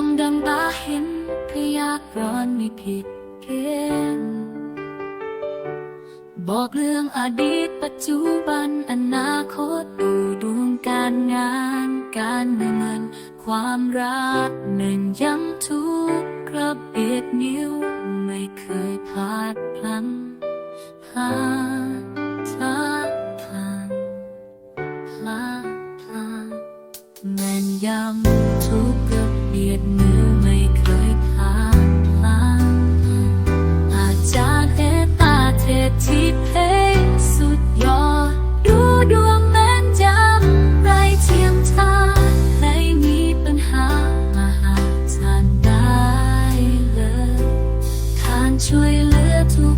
ามดังตาเห็นพยากรณ์ไม่ผิดเกณฑ์บอกเรื่องอดีตปัจจุบันอนาคตดูดวงการงาน การเงิน ความรักเน้นย้ำทุกกระเบียดนิ้วไม่เคยพลาดพลั้งพลา แม่นยำทุกระเบียดมือไม่เคยพาดพลาดอาจารย์เอตาเทที่เพสุดยอด ดูดวงแม่นยำไรเทียมทาไม่มีปัญหามหาทานได้เลยทานช่วยเหลือทุก